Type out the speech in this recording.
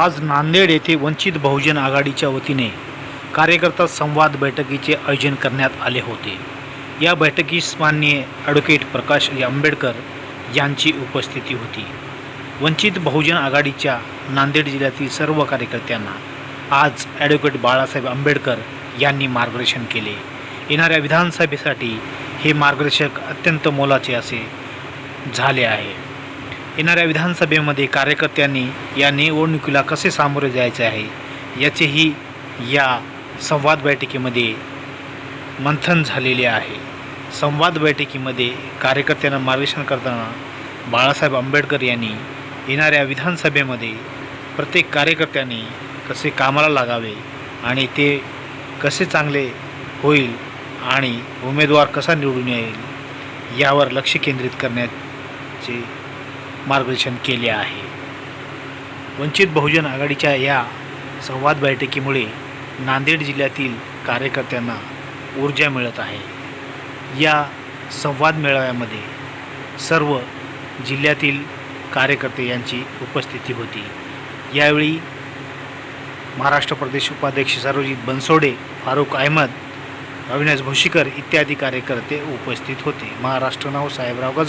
आज नांदेड येथे वंचित बहुजन आघाडीच्या वतीने कार्यकर्ता संवाद बैठकीचे आयोजन करण्यात आले होते. या बैठकीस माननीय ॲडव्होकेट प्रकाश आंबेडकर यांची उपस्थिती होती. वंचित बहुजन आघाडीच्या नांदेड जिल्ह्यातील सर्व कार्यकर्त्यांना आज ॲडव्होकेट बाळासाहेब आंबेडकर यांनी मार्गदर्शन केले. येणाऱ्या विधानसभेसाठी हे मार्गदर्शक अत्यंत मोलाचे असे झाले आहे. येणाऱ्या विधानसभेमध्ये कार्यकर्त्यांनी या निवडणुकीला कसे सामोरे जायचे आहे याचेही या संवाद बैठकीमध्ये मंथन झालेले आहे. संवाद बैठकीमध्ये कार्यकर्त्यांना मार्गदर्शन करताना बाळासाहेब आंबेडकर यांनी येणाऱ्या विधानसभेमध्ये प्रत्येक कार्यकर्त्यांनी कसे कामाला लागावे आणि ते कसे चांगले होईल आणि उमेदवार कसा निवडून येईल यावर लक्ष केंद्रित करण्याचे मार्गदर्शन केले आहे. वंचित बहुजन आघाडीच्या या संवाद बैठकीमुळे नांदेड जिल्ह्यातील कार्यकर्त्यांना ऊर्जा मिळत आहे. या संवाद मेळाव्यामध्ये सर्व जिल्ह्यातील कार्यकर्ते यांची उपस्थिती होती. यावेळी महाराष्ट्र प्रदेश उपाध्यक्ष सर्वजित बनसोडे फारुख अहमद अविनाश भोशीकर इत्यादी कार्यकर्ते उपस्थित होते. महाराष्ट्र नाव साहेबराव गज